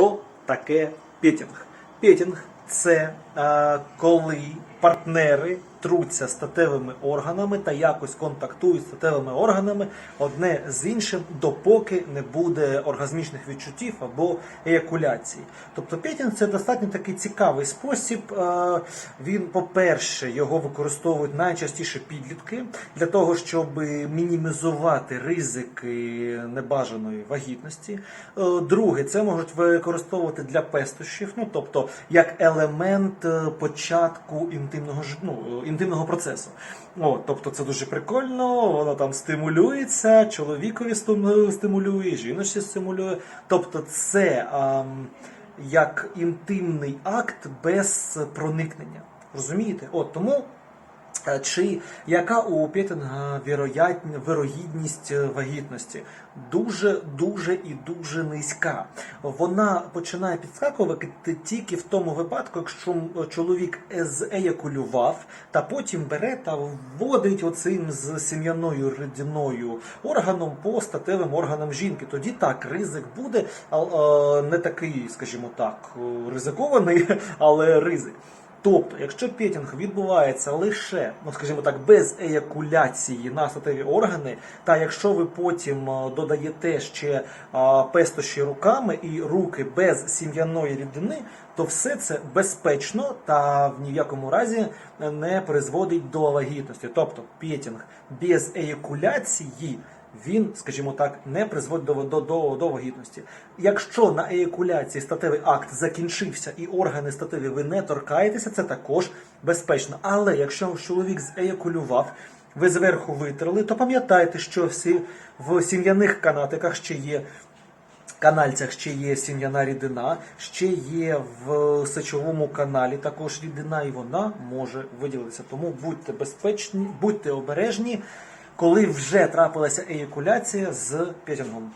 Що таке петінг? Петінг це е, коли партнери труться статевими органами та якось контактують з статевими органами одне з іншим, допоки не буде оргазмічних відчуттів або еякуляції. Тобто петінг це достатньо такий цікавий спосіб. Е, Він, по-перше, його використовують найчастіше підлітки для того, щоб мінімізувати ризики небажаної вагітності. Е, Друге, це можуть використовувати для пестощів, ну тобто як елемент е, початку інтимного ну, інтимного процесу. О, тобто це дуже прикольно, воно там стимулюється, чоловікові стимулює, жіночці стимулює. Тобто це а, як інтимний акт без проникнення. Розумієте? От тому. Е, Чи яка у віроятн- вирогідність е, вагітності? Дуже, дуже і дуже низька. Вона починає підскакувати тільки в тому випадку, якщо м- чоловік зеякулював, та потім бере та вводить оцим з сім'яною рідиною органом по статевим органам жінки. Тоді так, ризик буде, а, е, не такий, скажімо так, е, ризикований, але ризик. Тобто, якщо петінг відбувається лише, ну скажімо так, без еякуляції на статеві органи, та якщо ви потім е, додаєте ще а, пестощі руками і руки без сім'яної рідини, то все це безпечно та в ні в якому разі не призводить до вагітності. Тобто петінг без еякуляції він, скажімо так, не призводить до, до, до, до вагітності. Якщо на еякуляції статевий акт закінчився і органи статеві ви не торкаєтеся, це також безпечно. Але якщо чоловік зеякулював, ви зверху витерли, то пам'ятайте, що всі в сім'яних канатиках ще є. Канальцях ще є сім'яна рідина, ще є в сечовому каналі також рідина, і вона може виділитися. Тому будьте безпечні, будьте обережні, коли вже трапилася еякуляція з петінгом.